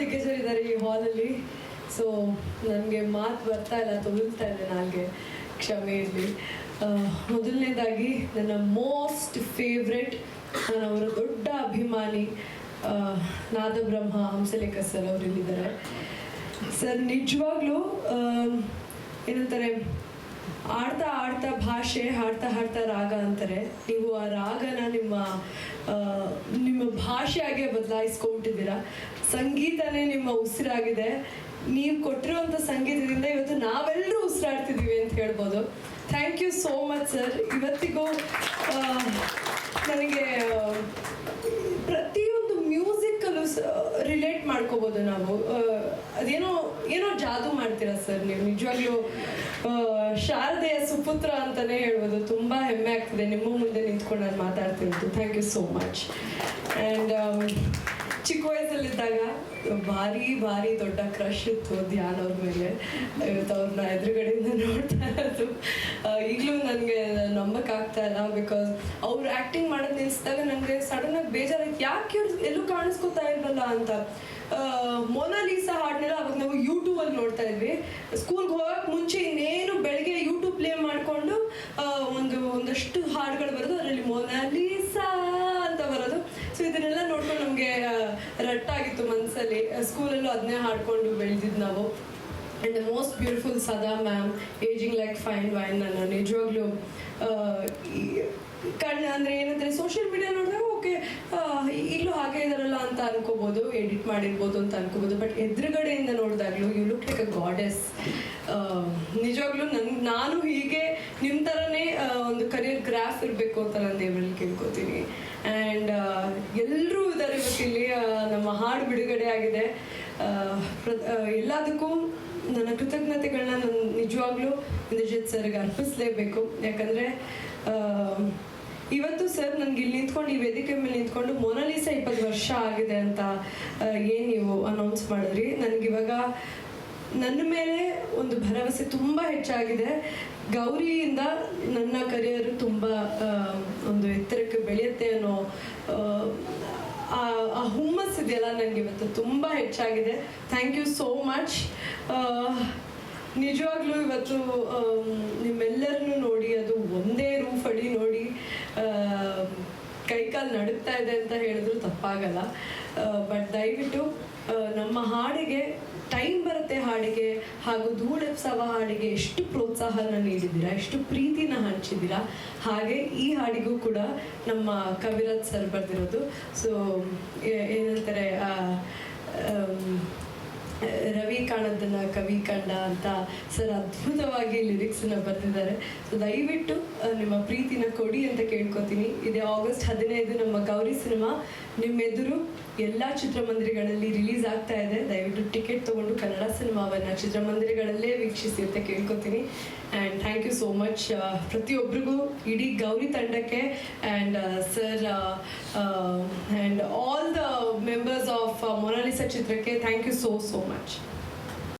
ದಿಗ್ಗಜರಿದ್ದಾರೆ ಈ ಹಾಲಲ್ಲಿ ಸೊ ನನಗೆ ಮಾತು ಬರ್ತಾ ಇಲ್ಲ, ತೊಗೊಳ್ತಾ ಇದೆ ನನಗೆ ಕ್ಷಮೆ ಇರಲಿ. ಮೊದಲನೇದಾಗಿ ನನ್ನ ಮೋಸ್ಟ್ ಫೇವ್ರೆಟ್ ನಾನು ಅವರ ದೊಡ್ಡ ಅಭಿಮಾನಿ ನಾದ ನಾದಬ್ರಹ್ಮ ಹಂಸಲೇಖ ಸರ್ ಅವರು ಇಲ್ಲಿದ್ದಾರೆ. ಸರ್ ನಿಜವಾಗ್ಲೂ ಏನಂತಾರೆ, ಆಡ್ತಾ ಆಡ್ತಾ ಭಾಷೆ, ಹಾಡ್ತಾ ಹಾಡ್ತಾ ರಾಗ ಅಂತಾರೆ. ನೀವು ಆ ರಾಗನ ನಿಮ್ಮ ಭಾಷೆಯಾಗೆ ಬದಲಾಯಿಸ್ಕೊಂಡ್ಬಿಟ್ಟಿದ್ದೀರಾ ಸಂಗೀತನೇ ನಿಮ್ಮ ಉಸಿರಾಗಿದೆ. ನೀವು ಕೊಟ್ಟಿರುವಂಥ ಸಂಗೀತದಿಂದ ಇವತ್ತು ನಾವೆಲ್ಲರೂ ಉಸಿರಾಡ್ತಿದ್ದೀವಿ ಅಂತ ಹೇಳ್ಬೋದು. Thank you so much sir ಇವತ್ತಿಗೂ ನನಗೆ, ಪ್ರತಿಯೊಂದು ಮ್ಯೂಸಿಕಲ್ಲೂ ರಿಲೇಟ್ ಮಾಡ್ಕೋಬೋದು ನಾವು. ಅದೇನೋ, ಏನೋ ಜಾದು ಮಾಡ್ತೀರಾ ಸರ್ ನೀವು ನಿಜವಾಗ್ಲೂ ಶಾರದೆಯ ಸುಪುತ್ರ ಅಂತಾನೆ ಹೇಳ್ಬೋದು. ತುಂಬ ಹೆಮ್ಮೆ ಆಗ್ತಿದೆ. ನಿಮ್ಮ ಮುಂದೆ ನಿಂತ್ಕೊಂಡು ನಾನು ಮಾತಾಡ್ತಿರೋದು. Thank you so much and ಚಿಕ್ಕ ವಯಸ್ಸಲ್ಲಿದ್ದಾಗ ಭಾರಿ ಭಾರಿ ದೊಡ್ಡ ಕ್ರಶ್ ಇತ್ತು ಧ್ಯಾನ್ ಅವ್ರ ಮೇಲೆ. ಇವತ್ತು ಅವ್ರನ್ನ ಎದುರುಗಡೆಯಿಂದ ನೋಡ್ತಾ ಇರೋದು. ಈಗಲೂ ನನಗೆ ನಂಬಕ್ಕಾಗ್ತಾ ಇಲ್ಲ ಬಿಕಾಸ್ ಅವ್ರು ಆ್ಯಕ್ಟಿಂಗ್ ಮಾಡೋದು ನಿಲ್ಸಿದಾಗ ನನಗೆ ಸಡನ್ನಾಗಿ ಬೇಜಾರಾಯ್ತು ಯಾಕೆ ಇವ್ರು ಎಲ್ಲೂ ಕಾಣಿಸ್ಕೊತಾ ಇಲ್ವಲ್ಲ ಅಂತ. ಮೊನಾಲಿಸಾ ಹಾಡ್ನೆಲ್ಲ ಅವಾಗ ನಾವು ಯೂಟ್ಯೂಬಲ್ಲಿ ನೋಡ್ತಾ ಇದ್ವಿ. ಸ್ಕೂಲ್ಗೆ ಇದನ್ನೆಲ್ಲ ನೋಡ್ಕೊಂಡು ನಮಗೆ ರಟ್ಟಾಗಿತ್ತು ಮನಸ್ಸಲ್ಲಿ ಸ್ಕೂಲಲ್ಲೂ ಅದನ್ನೇ ಹಾಡ್ಕೊಂಡು ಬೆಳೆದಿದ್ದು ನಾವು. And the most beautiful Sadha ma'am ageing like fine wine ನನ್ನ ನಿಜವಾಗ್ಲೂ ಕಣ್ಣು ಅಂದರೆ ಏನಂದ್ರೆ ಸೋಷಿಯಲ್ ಮೀಡಿಯಾ ನೋಡಿದಾಗ, ಓಕೆ ಇಲ್ಲೂ ಹಾಗೆ ಇದಾರಲ್ಲ ಅಂತ ಅನ್ಕೋಬೋದು ಎಡಿಟ್ ಮಾಡಿರ್ಬೋದು ಅಂತ ಅನ್ಕೋಬೋದು. ಬಟ್ ಎದುರುಗಡೆಯಿಂದ ನೋಡಿದಾಗ್ಲೂ you look like a goddess ನಿಜವಾಗ್ಲೂ ನನ್, ನಾನು ಹೀಗೆ ನಿಮ್ಮ ಥರನೇ ಕರಿಯರ್ ಗ್ರಾಫ್ ಇರಬೇಕು ಅಂತ ನಾನು ದೇವರಲ್ಲಿ ಕೇಳ್ಕೊತೀನಿ. ಆ್ಯಂಡ್ ಎಲ್ಲರೂ ಇದ್ದಾರೆ ಇವತ್ತಿಲ್ಲಿ ನಮ್ಮ ಹಾಡು ಬಿಡುಗಡೆ ಆಗಿದೆ. ಎಲ್ಲದಕ್ಕೂ ನನ್ನ ಕೃತಜ್ಞತೆಗಳನ್ನ ನಾನು ನಿಜವಾಗ್ಲೂ ಇಂದ್ರಜಿತ್ ಸರ್ಗೆ ಅರ್ಪಿಸಲೇಬೇಕು. ಯಾಕಂದರೆ ಇವತ್ತು ಸರ್ ನನಗೆ ಇಲ್ಲಿ ನಿಂತ್ಕೊಂಡು, ಈ ವೇದಿಕೆ ಮೇಲೆ ನಿಂತ್ಕೊಂಡು ಮೊನಾಲಿಸಾ ಇಪ್ಪತ್ತು ವರ್ಷ ಆಗಿದೆ ಅಂತ ಏನು ನೀವು ಅನೌನ್ಸ್ ಮಾಡಿದ್ರಿ. ನನಗಿವಾಗ ನನ್ನ ಮೇಲೆ ಒಂದು ಭರವಸೆ ತುಂಬ ಹೆಚ್ಚಾಗಿದೆ. ಗೌರಿಯಿಂದ ನನ್ನ ಕರಿಯರ್ ತುಂಬ ಒಂದು ಎತ್ತರಕ್ಕೆ ಬೆಳೆಯುತ್ತೆ ಅನ್ನೋ ಆ, ಹುಮ್ಮಸ್ ಇದೆಯಲ್ಲ ನನಗೆ ಇವತ್ತು ತುಂಬ ಹೆಚ್ಚಾಗಿದೆ. ಥ್ಯಾಂಕ್ ಯು ಸೋ ಮಚ್ ನಿಜವಾಗ್ಲೂ ಇವತ್ತು ನಿಮ್ಮೆಲ್ಲರನ್ನೂ ನೋಡಿ ಅದು ಒಂದೇ ರೂಫ್ ಅಡಿ ನೋಡಿ ಕೈಕಾಲು ನಡುಗ್ತಾ ಇದೆ ಅಂತ ಹೇಳಿದ್ರು ತಪ್ಪಾಗಲ್ಲ. ಬಟ್ ದಯವಿಟ್ಟು ನಮ್ಮ ಹಾಡಿಗೆ ಟೈಮ್ ಬರುತ್ತೆ ಹಾಡಿಗೆ ಹಾಗೂ ಧೂಳೆಪ್ಸವ ಹಾಡಿಗೆ ಎಷ್ಟು ಪ್ರೋತ್ಸಾಹನ ನೀಡಿದ್ದೀರಾ, ಎಷ್ಟು ಪ್ರೀತಿನ ಹಂಚಿದ್ದೀರಾ, ಹಾಗೆ ಈ ಹಾಡಿಗೂ ಕೂಡ ನಮ್ಮ ಕವಿರಾಜ್ ಸರ್ ಬರ್ದಿರೋದು. ಸೊ ಏನಂತಾರೆ ಕವಿ ಕಂಡ ಅಂತ ಸರ್ ಅದ್ಭುತವಾಗಿ ಲಿರಿಕ್ಸನ್ನ ಬರೆದಿದ್ದಾರೆ. ಸೊ ದಯವಿಟ್ಟು ನಿಮ್ಮ ಪ್ರೀತಿನ ಕೊಡಿ ಅಂತ ಕೇಳ್ಕೊತೀನಿ. ಇದೇ ಆಗಸ್ಟ್ ಹದಿನೈದು ನಮ್ಮ ಗೌರಿ ಸಿನಿಮಾ. ನಿಮ್ಮೆದುರು ಎಲ್ಲ ಚಿತ್ರಮಂದಿರಗಳಲ್ಲಿ ರಿಲೀಸ್ ಆಗ್ತಾ ಇದೆ. ದಯವಿಟ್ಟು ಟಿಕೆಟ್ ತಗೊಂಡು ಕನ್ನಡ ಸಿನಿಮಾವನ್ನು ಚಿತ್ರಮಂದಿರಗಳಲ್ಲೇ ವೀಕ್ಷಿಸಿ ಅಂತ ಕೇಳ್ಕೊತೀನಿ. And thank you so much ಪ್ರತಿಯೊಬ್ಬರಿಗೂ ಇಡೀ ಗೌರಿ ತಂಡಕ್ಕೆ and sir and all the members of Monalisa ಚಿತ್ರಕ್ಕೆ thank you so so much